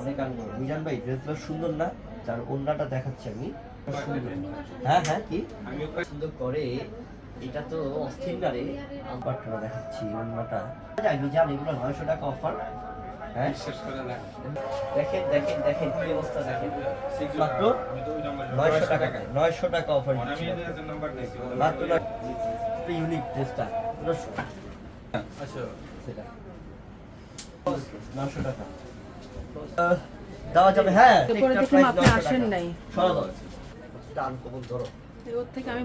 অনেক আনন্দ মিজান ভাই ড্রেসগুলো সুন্দর না তার ওন্নাটা দেখাচ্ছি আমি। হ্যাঁ হ্যাঁ কি? সুন্দর করে এটা তো অস্থির না রে? আমারটা দেখাচ্ছি ওন্নাটা যাই মিজান এগুলো নয়শো টাকা অফার হ্যাঁ? দেখেন দেখেন দেখেন কি অবস্থা দেখেন। মাত্র নয়শো টাকা নয়শো টাকা অফার মাত্র ইউনিক ড্রেসটা সেটা। নয়শো টাকা। দেওয়া যাবে হ্যাঁ। দেখলাম আপনি আসেন নাই। সরা দাও টান কবুল ধরো। ওর থেকে আমি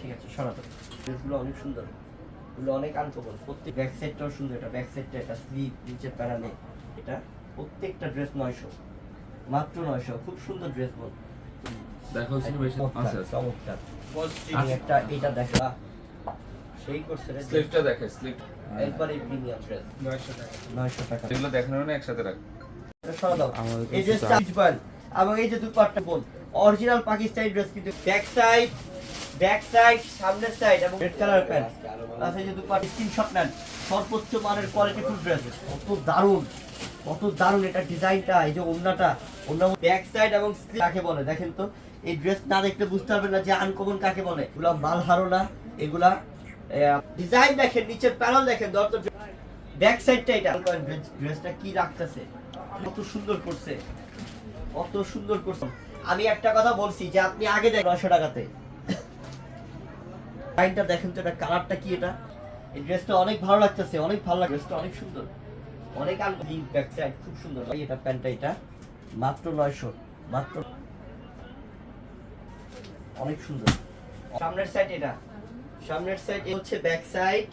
ঠিক আছে সরা দাও ড্রেসগুলো অনেক সুন্দর। এগুলো অনেক আনকমন প্রত্যেক ব্যাক সাইডটাও সুন্দর। এটা ব্যাক সাইডটা এটা স্লিপ নিচে প্যারানে এটা প্রত্যেকটা ড্রেস নয়শো। মাত্র নয়শো। খুব সুন্দর ড্রেস বল। দেখো সিনেমা আচ্ছা আচ্ছা চমৎকার একটা এটা দেখো সেই করছে স্লিপটা দেখে স্লিপ একবারে প্রিমিয়াম ড্রেস নয়শো টাকা। এগুলো দেখানোর না একসাথে রাখ। এই যে। স্টাইচ বল। এবং এই যে দুপাট্টা বোন অরিজিনাল পাকিস্তানি ড্রেস কিন্তু ব্যাক সাইড ব্যাক সাইড সামনের সাইড এবং রেড কালার প্যান্ট প্লাস যে দুপাট্টা স্ক্রিনশট নেন। সর্বোচ্চ মানের কোয়ালিটি ফুল ড্রেস কত দারুণ কত দারুণ এটা ডিজাইনটা এই যে ওন্নাটা। ওন্না ব্যাক সাইড এবং কাকে বলে? দেখেন তো এই ড্রেস না দেখলে বুঝতে পারবেন না যে আনকমন কাকে বলে। এগুলা মাল হারো না এগুলা ডিজাইন দেখেন, নিচের প্যানেল দেখেন দর তো ব্যাক সাইডটা এটা। ড্রেসটা কি রাখতেছে? কত সুন্দর করছে। কত সুন্দর করছে। আমি একটা কথা বলছি, যে আপনি আগে দেখ নয়শো টাকাতে। লাইনটা দেখেন তো এটা কালারটা কি এটা? এই ড্রেসটা অনেক ভালো লাগতেছে, অনেক ভালো লাগে ড্রেসটা অনেক সুন্দর। অনেক আনন্দ। ব্যাক সাইড খুব সুন্দর। এটা প্যান্টটা এটা। মাত্র নয়শো। মাত্র অনেক সুন্দর। সামনের সাইড এটা। সামনের সাইড হচ্ছে ব্যাক সাইড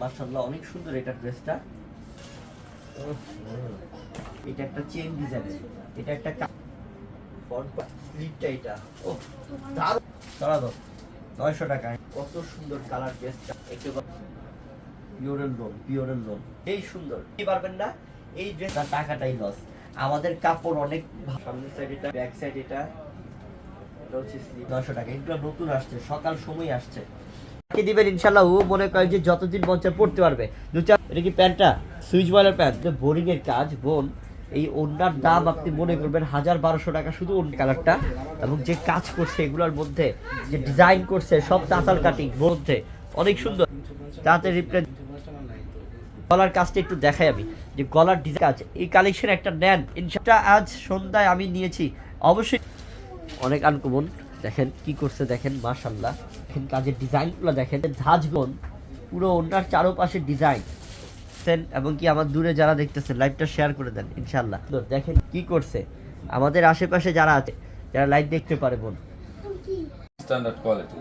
মাশাআল্লাহ, অনেক সুন্দর এটা ড্রেসটা। এটা একটা চেন ডিজাইন এটা একটা ফ্রন্ট স্লিপটা এটা। ও, দারুণ। দাঁড়া দাও নয়শো টাকা কত সুন্দর কালার ড্রেসটা একেবারে পিওরের লোন পিওরের লোন এই সুন্দর। কি পারবেন না? এই ড্রেসটা টাকাটাই লস আমাদের কাপড় অনেক সামনের সাইড এটা ব্যাক সাইড এটা। নয়শো টাকা। নতুন আসছে, সকাল সময় আসছে। কি দিবেন ইনশাল্লাহ ও মনে করে যে যতদিন পড়তে পারবে। দু চার এটা কি প্যান্টটা? Swiss pant. কাজ, বোন। এই দাম আপনি মনে করবেন হাজার বারোশো টাকা শুধু কালারটা। এবং যে কাজ করছে এগুলোর মধ্যে, যে ডিজাইন করছে, সব তাতাল কাটিং মধ্যে। অনেক সুন্দর। তাতে রিপ্লে গলার কাজটা একটু দেখাই আমি। যে গলার ডিজাইন কাজ এই কালেকশন একটা নেন। ইনশাল্লাহ আজ সন্ধ্যায় আমি নিয়েছি। অবশ্যই অনেক আনকমন। দেখেন কি করছে দেখেন মাশাল্লাহ দেখেন কাজের ডিজাইনগুলো দেখেন। ধাজগন পুরো ওনার চারোপাশে ডিজাইন। এবং কি আমার দূরে যারা দেখতেছেন লাইভটা শেয়ার করে দেন ইনশাল্লাহ দেখেন কি করছে। আমাদের আশেপাশে যারা আছে, যারা লাইভ দেখতে পারে বোন। স্ট্যান্ডার্ড কোয়ালিটি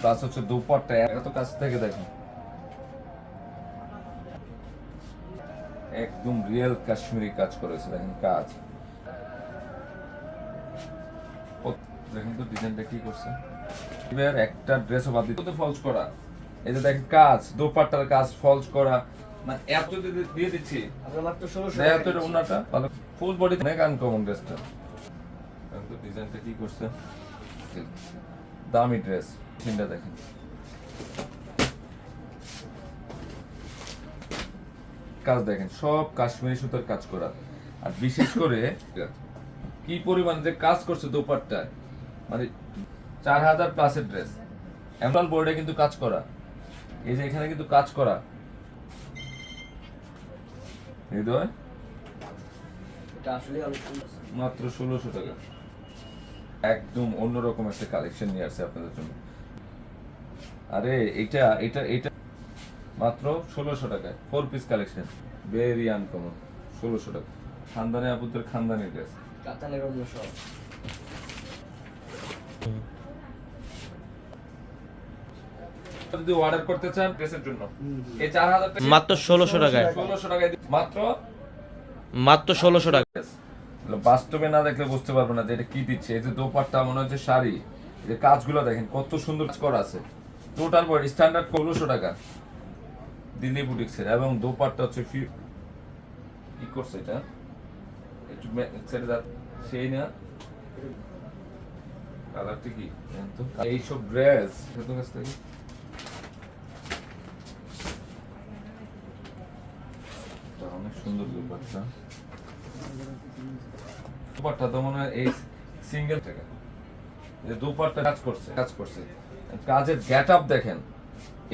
প্লাস হচ্ছে দুপাট্টা। এত কাছ থেকে দেখুন। একদম রিয়েল কাশ্মীরি কাজ করেছে, দেখেন কাজ। দেখেন তো ডিজাইনটা কি করছে। এবার একটা ড্রেসও বাদ দিতে ফলস করা? এই যে দেখেন কাজ দোপাট্টার কাজ ফলস করা। মানে এত দিয়ে- দিয়ে দিচ্ছি। ওনাটা ভালো। ফুল বডি অনেক আনকমন ড্রেসটা তো ডিজাইনটা কি করছে। দামি ড্রেস দেখেন। কাজ দেখেন সব কাশ্মীরি সুতার কাজ করা। আর বিশেষ করে কি পরিমাণ যে কাজ করছে দোপাট্টায়। মানে চার হাজার প্লাসের ড্রেস এমন বোর্ডে কিন্তু কাজ করা। এই যে এখানে কিন্তু কাজ করা। হৃদয় মাত্র ষোলোশো টাকা। একদম অন্যরকম একটা কালেকশন নিয়ে আসছে আপনাদের জন্য। আরে এটা এটা এটা মাত্র ষোলোশো টাকায়। Four piece collection very uncommon ষোলোশো টাকা। খানদানি আপুদের খানদানি ড্রেস কাতানের অন্য সব। যদি অর্ডার করতে চান ড্রেসের জন্য। এই চার হাজার টাকা মাত্র ষোলোশো টাকায়। ষোলোশো টাকায় মাত্র? মাত্র ষোলোশো টাকা বাস্তবে না দেখলে বুঝতে পারব না যে এটা কি দিচ্ছে। এই যে দোপাট্টা মনে হচ্ছে শাড়ি। যে কাজগুলো দেখেন কত সুন্দর কাজ করা আছে। টোটাল বডি স্ট্যান্ডার্ড ষোলোশো টাকা। দিল্লি বুটিক্সের। এবং দোপাট্টা হচ্ছে ফি কি করছে এটা? একটু সেই না। কালারটা কি। এইসব ড্রেস কাছ থেকে? অনেক সুন্দর তো মনে হয় এই সিঙ্গেল কাজ করছে কাজ করছে। কাজের গেট আপ দেখেন।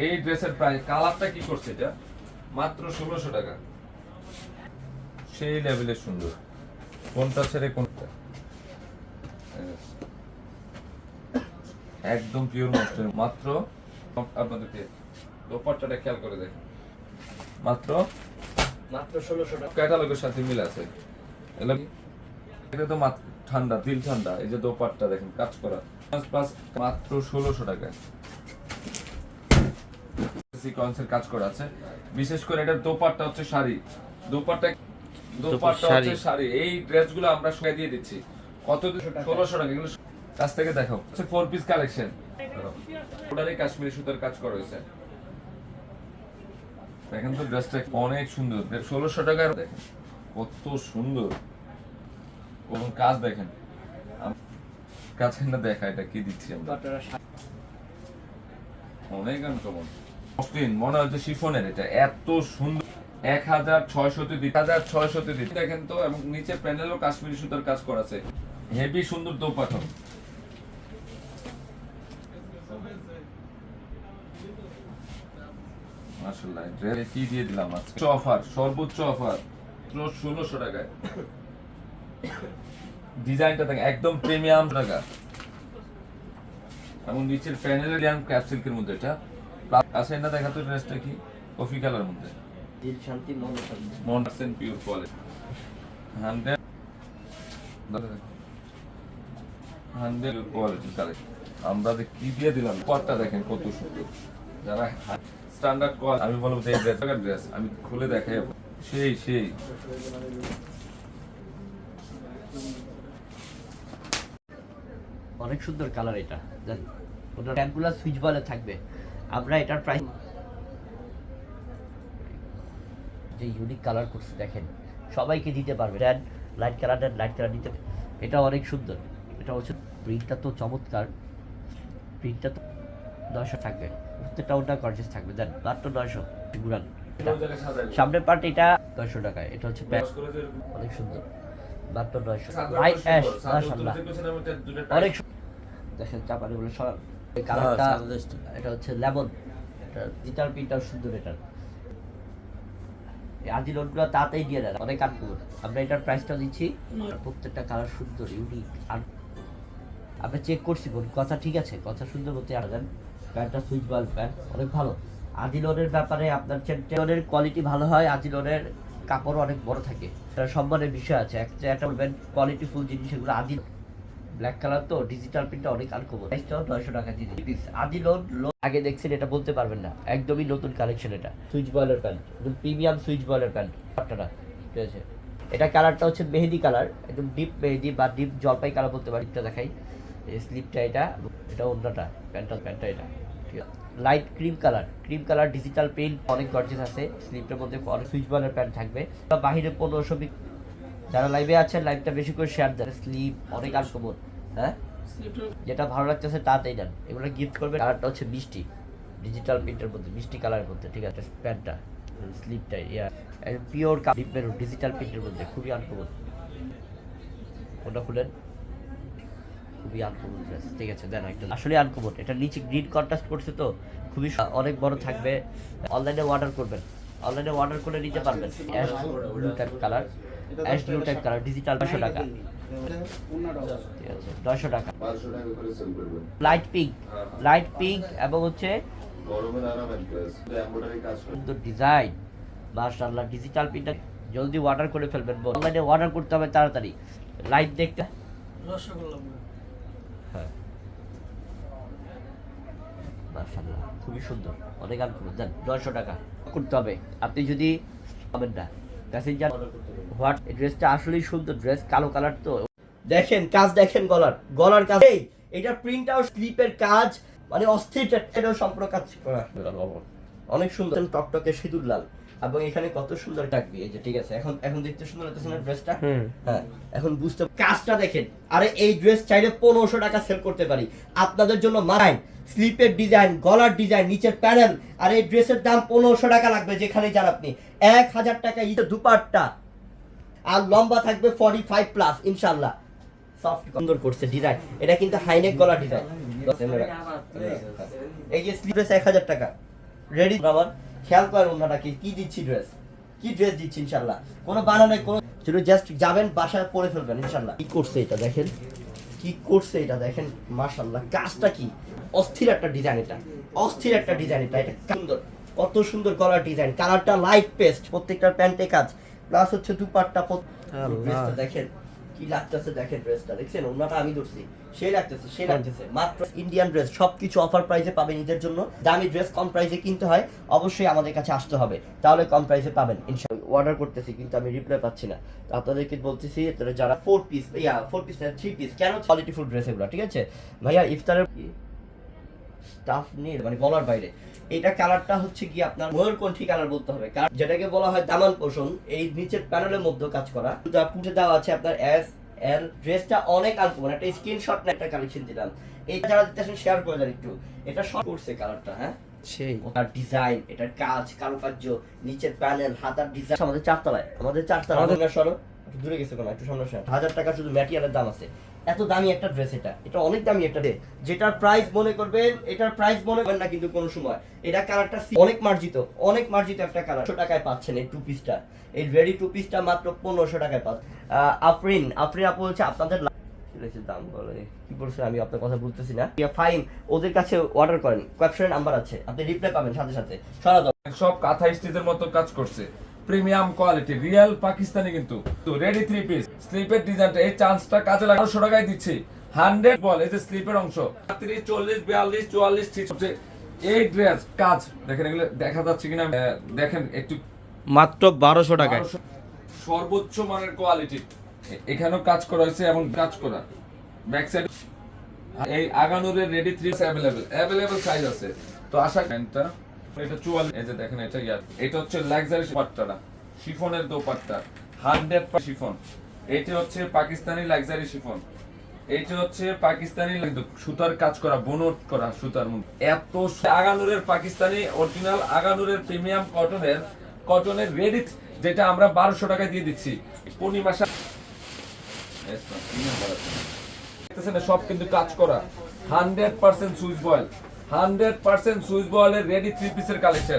এই ড্রেসের প্রাইস কালারটা কি করছে এটা? মাত্র ষোলোশো টাকা। সেই লেভেলের সুন্দর। কোনটা ছেড়ে কোনটা একদম পিওর মস্টের মাত্র আপনাদেরকে দোপাট্টাটা খেয়াল করে দেখেন। মাত্র মাত্র ষোলোশো টাকা। ক্যাটালগের সাথে মিল আছে। এটা তো মাত্র ঠান্ডা দিল ঠান্ডা এই যে দোপাট্টা দেখেন কাজ করা। প্লাস মাত্র ষোলোশো টাকায়। সিকোয়েন্সের কাজ করা আছে। বিশেষ করে এটা দোপাট্টা হচ্ছে শাড়ি। দোপাট্টা দোপাট্টা শাড়ি। হচ্ছে শাড়ি। এই ড্রেসগুলো আমরা শুয়ে দিয়ে দিচ্ছি। কত ষোলোশো টাকা এগুলো কাছ থেকে দেখো, হচ্ছে ফোর পিস কালেকশন কাশ্মীরি সুতার কাজ করা হয়েছে। দেখেন তো ড্রেসটা অনেক সুন্দর। ষোলোশো টাকার, দেখেন, কত সুন্দর। এবং কাজ দেখেন না দেখা, এটা কি দিচ্ছি অনেক মনে হচ্ছে শিফনের এটা, এত সুন্দর। এক হাজার ছয়শতে দিন হাজার ছয়শতে দিন দেখেন তো, এবং নিচে প্যানেলও কাশ্মীরি সুতার কাজ করা আছে। হেভি সুন্দর দোপাঠন ড্রেস কি দিয়ে দিলাম আজকে? অফার সর্বোচ্চ অফার ষোলোশো টাকায়। ডিজাইনটা দেখেন একদম প্রিমিয়াম টাকা। এবং নিচের প্যানেলের সিল্কের মধ্যে এটা। আছে না দেখা তো ড্রেসটা কি? কফি কালার মধ্যে। দিল শান্তি মন শান্তি। মন্টাসেন pure quality hundred hundred quality collection আমরা যে কি দিয়ে দিলাম পরটা দেখেন কত সুন্দর। যারা স্ট্যান্ডার্ড আমি বলব যে ড্রেস ড্রেস আমি খুলে দেখাই। সেই সেই। অনেক সুন্দর কালার এটা ওটার সুইচ বলে থাকবে। আমরা এটার প্রাইস যে ইউনিক কালার করছে, দেখেন। সবাইকে দিতে পারবে। Red light colour then light colour দিতে এটা অনেক সুন্দর। এটা হচ্ছে প্রিন্টটা তো চমৎকার। প্রিন্টটা তো নয়শো থাকবে। প্রত্যেকটা ওটা গর্জেস থাকবে। দেন মাত্র নয়শো গুড়ান সামনের পার্ট এটা নয়শো টাকায়। এটা হচ্ছে অনেক সুন্দর। মাত্র নয়শো। ভাই অ্যাশ মাশাআল্লাহ। অনেক দেখেন চাপানি সব এই কালারটা এটা হচ্ছে লেমন। এটা ডিজিটাল প্রিন্টটাও সুন্দর এটার আজি লোডগুলো তাতেই দিয়ে দেয়। অনেক আনকুল আমরা এটার প্রাইসটা দিচ্ছি। প্রত্যেকটা কালার সুন্দর ইউনিক আর আমরা চেক করছি বোন কথা ঠিক আছে? কথা সুন্দর বলতে আনেন প্যান্টটা সুইচ বল প্যান্ট, অনেক ভালো। আজিলোনের ব্যাপারে আপনার চেন্টেনের কোয়ালিটি ভালো হয় আজিলোনের কাপড় অনেক বড় থাকে। এটা সম্মানের বিষয় আছে। একটা বলবেন কোয়ালিটি ফুল জিনিস এগুলো আদি ব্ল্যাক কালার তো ডিজিটাল প্রিন্টটা অনেক আনকমন প্রাইসটাও নয়শো টাকা দিয়ে দিই আদি লোন আগে দেখছেন, এটা বলতে পারবেন না। একদমই নতুন কালেকশন এটা। সুইচ বয়েলের প্যান্ট। একদম প্রিমিয়াম সুইচ বয়েলের প্যান্ট। আপনারা ঠিক আছে? এটা কালারটা হচ্ছে মেহেদি কালার একদম ডিপ মেহেদি বা ডিপ জলপাই কালার বলতে পারি এটা দেখাই। এই স্লিপটা এটা এটা অন্যটা, প্যান্টটা প্যান্টটা এটা, ঠিক আছে? Light cream colour cream colour digital print অনেক গর্জেস আছে। স্লিপটার মধ্যে অনেক সুইচ বলের প্যান্ট থাকবে। বা বাহিরে পনেরোশো যারা লাইভে আছেন লাইভটা বেশি করে শেয়ার দেন। স্লিপ অনেক আনকমন হ্যাঁ? যেটা ভালো লাগতেছে তাতেই নেন এগুলো গিফট করবে কালারটা হচ্ছে মিষ্টি ডিজিটাল প্রিন্টের মধ্যে, মিষ্টি কালারের মধ্যে, ঠিক আছে? প্যান্টটা স্লিপটা ইয়া। পিওর ডিপ ডিজিটাল প্রিন্টের মধ্যে, খুবই আনকমন ওটা খুলেন খুবই আনকমন ড্রেস। ঠিক আছে, দেন একটা আসলে আনকমন। এটা নিচে গ্রিন কন্ট্রাস্ট করছে তো, খুবই অনেক বড় থাকবে। অনলাইনে অর্ডার করবেন। অনলাইনে অর্ডার করে নিতে পারবেন। Ash blue type colour ash blue type colour digital নশো টাকা। নশো টাকা। লাইট পিঙ্ক লাইট পিঙ্ক এবং হচ্ছে ডিজাইন মাশাআল্লাহ ডিজিটাল প্রিন্টটা জলদি অর্ডার করে ফেলবেন অনলাইনে অর্ডার করতে হবে তাড়াতাড়ি। লাইভ দেখতে। হ্যাঁ খুবই সুন্দর। অনেক নয়শো টাকা করতে হবে। আপনি যদি পাবেন না প্যাসেঞ্জার হোয়াট ড্রেসটা আসলেই সুন্দর ড্রেস কালো কালার তো। দেখেন কাজ দেখেন গলার। গলার কাজ এই এটা প্রিন্ট আউট স্লিপের কাজ। মানে অস্থির এটাও সম্পূর্ণ কাজ করা অনেক সুন্দর। টকটকে সিঁদুর লাল। এবং এখানে কত সুন্দর টাকবি এই যে ঠিক আছে এখন এখন দেখতে সুন্দর লাগতেছে না ড্রেসটা হ্যাঁ এখন বুঝতে কাজটা দেখেন। আরে এই ড্রেস চাইলে পনেরোশো টাকা সেল করতে পারি। আপনাদের জন্য মারাইন স্লিপের ডিজাইন, গলার ডিজাইন, নিচের প্যানেল, আর এই ড্রেসের দাম পনেরোশো টাকা লাগবে যেখানে যান আপনি। এক হাজার টাকা ইতে দুপাট্টা, আর লম্বা থাকবে ফর্টি ফাইভ প্লাস ইনশাল্লাহ সফট সুন্দর করছে ডিজাইন এটা কিন্তু হাইনেক গলা ডিজাইন এই যে স্লিপেস এক হাজার টাকা। রেডি আমার খেয়াল করেন ওনাটা কি কি দিচ্ছি ড্রেস কি ড্রেস দিচ্ছি ইনশাল্লাহ? কোনো বানানে কোনো শুধু জাস্ট যাবেন, বাসায় পরে ফেলবেন, ইনশাল্লাহ। কি করছে এটা দেখেন? কি করছে এটা দেখেন? মাশাল্লাহ, কাজটা কি? অস্থির একটা ডিজাইন এটা। অস্থির একটা ডিজাইন এটা। এটা সুন্দর। কত সুন্দর গলার ডিজাইন কালারটা লাইট পেস্ট প্রত্যেকটার প্যান্টে কাজ। প্লাস হচ্ছে দুপাট্টা। দেখেন কি লাগতেছে দেখেন ড্রেসটা দেখছেন? ওনাটা আমি ধরছি। সেই লাগতেছে সেই লাগতেছে। মাত্র ইন্ডিয়ান ড্রেস সবকিছু অফার প্রাইসে পাবেন ঈদের জন্য। দামি ড্রেস কম প্রাইসে কিনতে হয় অবশ্যই আমাদের কাছে আসতে হবে। তাহলে কম প্রাইসে পাবেন ইনশাআল্লাহ। অর্ডার করতেছি কিন্তু আমি রিপ্লাই পাচ্ছি না। তো আপনাদেরকে বলতেছি যারা ফোর পিস ইয়া ফোর পিস থ্রি পিস কেন কোয়ালিটি ফুল ড্রেস এগুলো ঠিক আছে? ভাইয়া ইফতারের স্টাফ নিয়ে মানে বলার বাইরে। এটা কালারটা হচ্ছে কি আপনার ময়ূরকণ্ঠী কালার বলতে হবে? কারণ যেটাকে বলা হয় দামান পোষণ এই নিচের প্যানেলের মধ্যে কাজ করা। যা পুটে দেওয়া আছে আপনার এস এল ড্রেসটা অনেক আনকমন একটা স্ক্রিনশট না একটা কালেকশন দিলাম। এই যারা দিতেছেন শেয়ার করে দেন একটু। এটা শর্ট করছে কালারটা হ্যাঁ? সেই। ওটার ডিজাইন এটার কাজ কারুকার্য নিচের প্যানেল হাতার ডিজাইন আমাদের চারতলায়। আমাদের চারতলা আমাদের- সরো একটু দূরে গেছে কোনো একটু সামনে হাজার টাকা শুধু ম্যাটেরিয়ালের দাম আছে। এত দামি একটা ড্রেস এটা। এটা অনেক দামি একটা ড্রেস যেটার প্রাইস মনে করবেন, এটার প্রাইস মনে করবেন না কিন্তু কোনো সময়। এটা কালারটা অনেক মার্জিত অনেক মার্জিত একটা কালার টাকায় পাচ্ছেন এই টু। পিসটা এই রেডি টু পিসটা মাত্র পনেরোশো টাকায় পাচ্ছেন। আফরিন আফরিন আপু বলছে, আপনাদের দাম বলে? কি বলছে? আমি আপনার কথা বলতেছি না। ফাইন ওদের কাছে অর্ডার করেন। ক্যাপশনের নাম্বার আছে। আপনি রিপ্লাই পাবেন সাথে সাথে। সব কাঁথা স্টিচের মতো কাজ করছে। প্রিমিয়াম কোয়ালিটি রিয়েল পাকিস্তানি কিন্তু। রেডি থ্রি পিস স্লিপের ডিজাইনটা এই চান্সটা কাজে লাগা আড়াইশো টাকায় দিচ্ছি। হান্ড্রেড বল এই যে স্লিপের অংশ। তিরিশ চল্লিশ বিয়াল্লিশ চুয়াল্লিশ ঠিক হচ্ছে এই ড্রেস কাজ। দেখেন এগুলো দেখা যাচ্ছে কিনা দেখেন একটু মাত্র বারোশো টাকায়। 1200 সর্বোচ্চ মানের কোয়ালিটি এখানেও কাজ করা হয়েছে এবং কাজ করা। ব্যাক সাইড এই আগানুরের ready three available available size আছে। তো আশা প্যান্টটা এটা চুয়াল্লিশ এই যে দেখেন এটা ইয়ার এটা হচ্ছে লাক্সারি পাট্টাটা শিফনের দোপাট্টা হান্ড্রেড শিফন। এটা হচ্ছে পাকিস্তানি লাক্সারি শিফন। এইটা হচ্ছে পাকিস্তানি সুতার কাজ করা বনট করা সুতার মধ্যে। এত আগানুরের পাকিস্তানি অরিজিনাল আগানুরের প্রিমিয়াম কটনের কটনের রেডি যেটা আমরা বারোশো টাকায় দিয়ে দিচ্ছি। পূর্ণিমা সা- Yes, ma'am. premium করা আছে। দেখতেছেন না, সব কিন্তু কাজ করা। Hundred percent Swiss voile. Hundred percent Swiss বয়েলের ready three পিসের কালেকশন